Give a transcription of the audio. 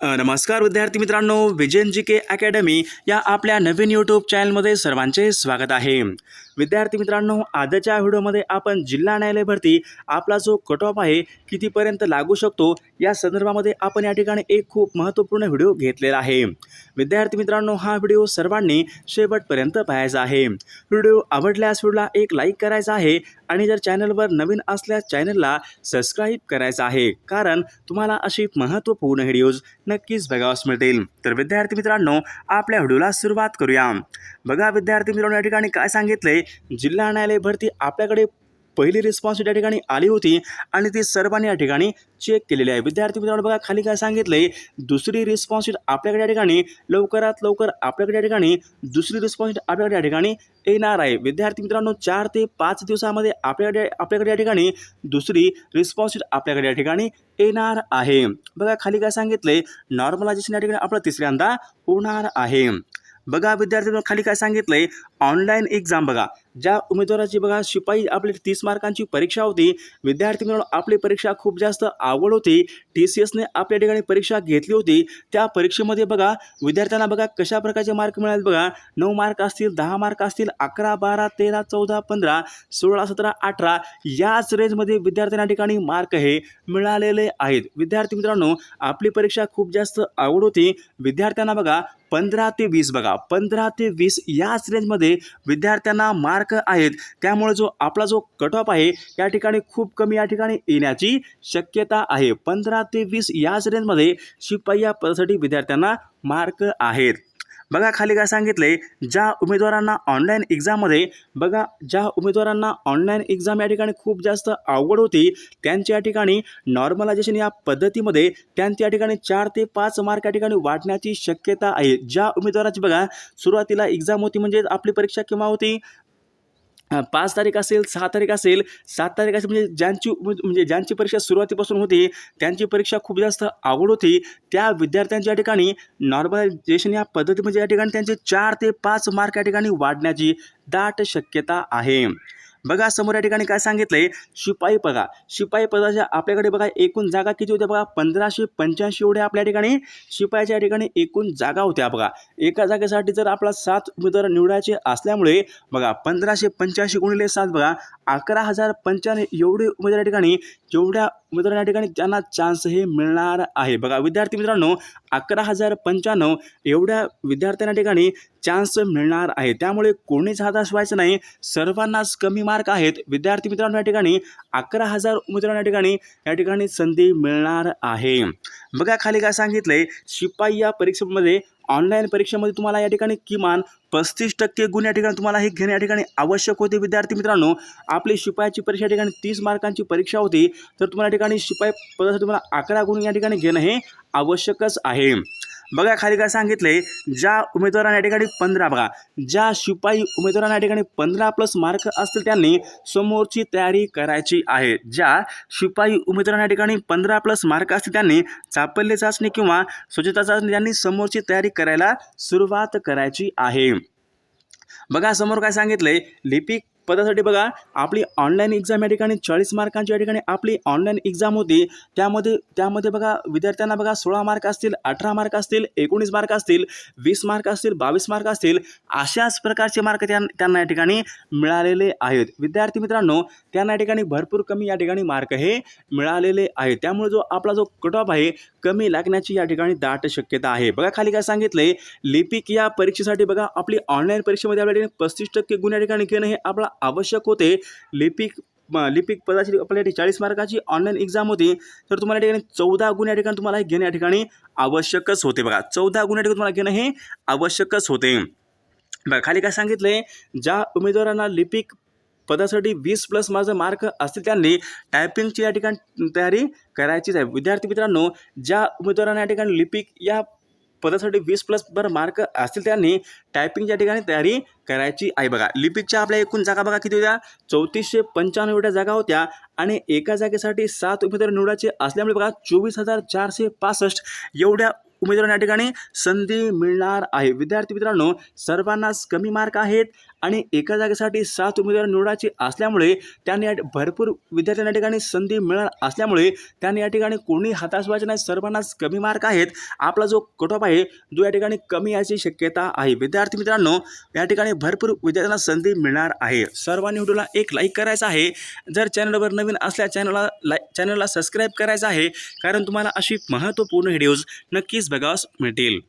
नमस्कार विद्यार्थी मित्रांनो विजयन जी के अकॅडमी या आपल्या नवीन यूट्यूब चॅनलमध्ये सर्वांचे स्वागत आहे. विद्यार्थी मित्रांनो आजच्या व्हिडिओमध्ये आपण जिल्हा न्यायालय भरती आपला जो कट ऑफ आहे कितीपर्यंत लागू शकतो या संदर्भामध्ये आपण या ठिकाणी एक खूप महत्त्वपूर्ण व्हिडिओ घेतलेला आहे. विद्यार्थी मित्रांनो हा व्हिडिओ सर्वांनी शेवटपर्यंत पाहायचा आहे. व्हिडिओ आवडल्यास व्हिडिओला एक लाईक करायचा आहे आणि जर चॅनलवर नवीन असल्यास चॅनलला सबस्क्राईब करायचं आहे. कारण तुम्हाला अशी महत्त्वपूर्ण व्हिडिओज नक्कीच बघावास मिळतील. तर विद्यार्थी मित्रांनो आपल्या व्हिडिओला सुरुवात करूया. बघा विद्यार्थी मित्रांनो या ठिकाणी काय सांगितलंय? जिल्हा न्यायालय भरती आपल्याकडे पहिली रिस्पॉन्स त्या ठिकाणी आली होती आणि ती सर्वांनी या ठिकाणी चेक केलेली आहे. विद्यार्थी मित्रांनो बघा खाली काय सांगितलंय. दुसरी रिस्पॉन्स आपल्याकडे या ठिकाणी लवकरात लवकर आपल्याकडे या ठिकाणी दुसरी रिस्पॉन्स आपल्याकडे या ठिकाणी येणार आहे. विद्यार्थी मित्रांनो चार ते पाच दिवसामध्ये आपल्याकडे आपल्याकडे या ठिकाणी दुसरी रिस्पॉन्स आपल्याकडे या ठिकाणी येणार आहे. बघा खाली काय सांगितलंय. नॉर्मलायझेशन या ठिकाणी आपलं तिसऱ्यांदा होणार आहे. बघा विद्यार्थी खाली काय सांगितलंय? ऑनलाईन एक्झाम बघा. ज्या उमेदवाराची बघा शिपाई आपली तीस मार्कांची परीक्षा होती. विद्यार्थी मित्रांनो आपली परीक्षा खूप जास्त आवड होती. टी सी एसने आपल्या ठिकाणी परीक्षा घेतली होती. त्या परीक्षेमध्ये बघा विद्यार्थ्यांना बघा कशा प्रकारचे मार्क मिळाले बघा. नऊ मार्क असतील दहा मार्क असतील अकरा बारा तेरा चौदा पंधरा सोळा सतरा अठरा याच रेंजमध्ये विद्यार्थ्यांना ठिकाणी मार्क हे मिळालेले आहेत. विद्यार्थी मित्रांनो आपली परीक्षा खूप जास्त आवड होती. विद्यार्थ्यांना बघा पंधरा ते वीस बघा. पंधरा ते वीस याच रेंजमध्ये विद्यार्थ्यांना मार्क आहेत. त्यामुळे जो आपला जो कट ऑफ आहे या ठिकाणी खूप कमी या ठिकाणी येण्याची शक्यता आहे. पंधरा ते वीस याच रेंजमध्ये शिपाई या पदासाठी विद्यार्थ्यांना मार्क आहेत. बघा खाली काय सांगितले ज्या उमेदवारांना ऑनलाईन एक्झाममध्ये बघा ज्या उमेदवारांना ऑनलाईन एक्झाम या ठिकाणी खूप जास्त आवड होती त्यांच्या ठिकाणी नॉर्मलायझेशन या पद्धतीमध्ये त्यांच्या ठिकाणी चार ते पाच मार्क या ठिकाणी वाढण्याची शक्यता आहे. ज्या उमेदवाराची बघा सुरुवातीला एक्झाम होती म्हणजे आपली परीक्षा केव्हा होती? पाच तारीख असेल सहा तारीख असेल सात तारीख असेल म्हणजे ज्यांची म्हणजे ज्यांची परीक्षा सुरुवातीपासून होती त्यांची परीक्षा खूप जास्त आवड होती. त्या विद्यार्थ्यांच्या या ठिकाणी नॉर्मलायझेशन या पद्धतीमध्ये या ठिकाणी त्यांचे चार ते पाच मार्क या ठिकाणी वाढण्याची दाट शक्यता आहे. बघा समोर या ठिकाणी काय सांगितलंय? शिपाई पगा. शिपाई पदाच्या आपल्याकडे बघा एकूण जागा किती होत्या बघा? पंधराशे पंच्याऐंशी एवढ्या आपल्या ठिकाणी. शिपायाच्या ठिकाणी एकूण जागा होत्या बघा. एका जागेसाठी जर आपला सात उमेदवार निवडायचे असल्यामुळे बघा पंधराशे पंच्याऐंशी गुणिले सात बघा अकरा हजार पंच्याण्णव एवढे उमेदवार या ठिकाणी जेवढ्या मित्रांनो या ठिकाणी त्यांना चान्स हे मिळणार आहे. बघा विद्यार्थी मित्रांनो अकरा हजार पंच्याण्णव एवढ्या विद्यार्थ्यांना ठिकाणी चान्स मिळणार आहे. त्यामुळे कोणीच हाताश व्हायचं नाही. सर्वांनाच कमी मार्क आहेत. विद्यार्थी मित्रांनो या ठिकाणी अकरा हजार उमेदवारांना या ठिकाणी या ठिकाणी संधी मिळणार आहे. बघा खाली काय सांगितलंय शिपाई या परीक्षेमध्ये ऑनलाईन परीक्षेमध्ये तुम्हाला या ठिकाणी किमान पस्तीस टक्के गुण या ठिकाणी तुम्हाला हे घेणे या ठिकाणी आवश्यक होते. विद्यार्थी मित्रांनो आपली शिपायाची परीक्षा या ठिकाणी तीस मार्कांची परीक्षा होती. तर तुम्हाला या ठिकाणी शिपाई पदासाठी तुम्हाला अकरा गुण या ठिकाणी घेणं हे आवश्यकच आहे. बघा खाली काय सांगितले ज्या उमेदवारांना या ठिकाणी पंधरा बघा ज्या शिपाई उमेदवारांना या ठिकाणी पंधरा प्लस मार्क असतील त्यांनी समोरची तयारी करायची आहे. ज्या शिपाई उमेदवारांना या ठिकाणी पंधरा प्लस मार्क असतील त्यांनी चापल्य चाचणी किंवा स्वच्छता चाचणी यांनी समोरची तयारी करायला सुरुवात करायची आहे. बघा समोर काय सांगितले लिपिक पदासाठी बघा आपली ऑनलाईन एक्झाम या ठिकाणी चाळीस मार्कांची या ठिकाणी आपली ऑनलाईन एक्झाम होती. त्यामध्ये त्यामध्ये बघा विद्यार्थ्यांना बघा सोळा मार्क असतील अठरा मार्क असतील एकोणीस मार्क असतील वीस मार्क असतील बावीस मार्क असतील अशाच प्रकारचे मार्क त्यां त्यांना या ठिकाणी मिळालेले आहेत. विद्यार्थी मित्रांनो त्यांना या ठिकाणी भरपूर कमी या ठिकाणी मार्क हे मिळालेले आहेत. त्यामुळे जो आपला जो कट ऑफ आहे कमी लागण्याची या ठिकाणी दाट शक्यता आहे. बघा खाली काय सांगितलंय लिपिक या परीक्षेसाठी बघा आपली ऑनलाईन परीक्षेमध्ये आपल्या ठिकाणी पस्तीस टक्के गुण या ठिकाणी घेणं हे आपला आवश्यक होते. लिपिक म- लिपिक पदाची आपल्या चाळीस मार्काची ऑनलाईन एक्झाम होती. तर तुम्हाला या ठिकाणी चौदा गुण या ठिकाणी तुम्हाला हे घेणं या ठिकाणी आवश्यकच होते बघा. चौदा गुण या ठिकाणी तुम्हाला घेणं हे आवश्यकच होते. बघा खाली काय सांगितलं आहे ज्या उमेदवारांना लिपिक पदासाठी वीस प्लस माझं मार्क असतील त्यांनी टायपिंगची या ठिकाणी तयारी करायचीच आहे. विद्यार्थी मित्रांनो ज्या उमेदवारांना या ठिकाणी लिपिक या पदासाठी वीस प्लस बरं मार्क असतील त्यांनी टायपिंगच्या ठिकाणी तयारी करायची आहे बघा. लिपिकच्या आपल्या एकूण जागा बघा किती होत्या? चौतीसशे पंच्याण्णव एवढ्या जागा होत्या आणि एका जागेसाठी सात उमेदवार निवडायचे असल्यामुळे बघा चोवीस हजार चारशे पासष्ट एवढ्या उमेदवारांना या ठिकाणी संधी मिळणार आहे. विद्यार्थी मित्रांनो सर्वांनाच कमी मार्क आहेत आणि एका जागेसाठी सात उमेदवार निवडायचे असल्यामुळे त्यांनी भरपूर विद्यार्थ्यांना या ठिकाणी संधी मिळणार असल्यामुळे त्यांनी या ठिकाणी कोणी हाताश व्हायचे नाही. सर्वांनाच कमी मार्क आहेत. आपला जो कट ऑफ आहे जो या ठिकाणी कमी याची शक्यता आहे. विद्यार्थी मित्रांनो या ठिकाणी भरपूर विद्यार्थ्यांना संधी मिळणार आहे. सर्वांनी व्हिडिओला एक लाईक करायचा आहे. जर चॅनलवर नवीन असल्या चॅनलला लाईक चॅनलला सबस्क्राईब करायचं आहे. कारण तुम्हाला अशी महत्त्वपूर्ण व्हिडिओज नक्कीच बघावयास मिळतील.